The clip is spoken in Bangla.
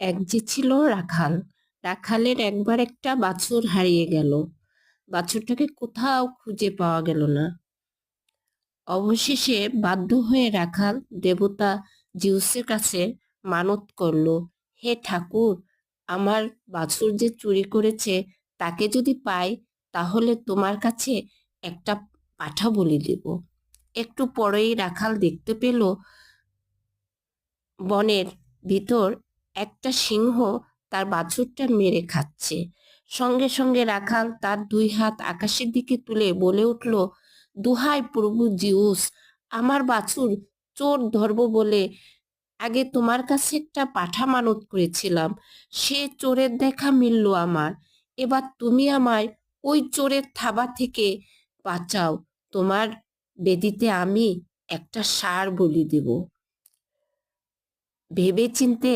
এক যে ছিল রাখাল, রাখালের একবার একটা বাছুর হারিয়ে গেল। বাছুরটাকে কোথাও খুঁজে পাওয়া গেল না। অবশেষে বাধ্য হয়ে রাখাল দেবতা জিউসের কাছে মানত করল, হে ঠাকুর, আমার বাছুর যে চুরি করেছে তাকে যদি পাই তাহলে তোমার কাছে একটা পাঠা বলি দেব। একটু পরেই রাখাল দেখতে পেল বনের ভিতর একটা সিংহ তার বাছুরটা মেরে খাচ্ছে। সঙ্গে সঙ্গে রাখাল তার দুই হাত আকাশের দিকে তুলে বলে উঠল, দুহাই প্রভু জিউস, আমার বাছুর চোর ধরব বলে আগে তোমার কাছে একটা পাঠা মানত করেছিলাম। সে চোরের দেখা মিলল আমার। এবার তুমি আমায় ওই চোরের থাবা থেকে বাঁচাও। তোমার বেদিতে আমি একটা সার বলি দেব। ভেবে চিনতে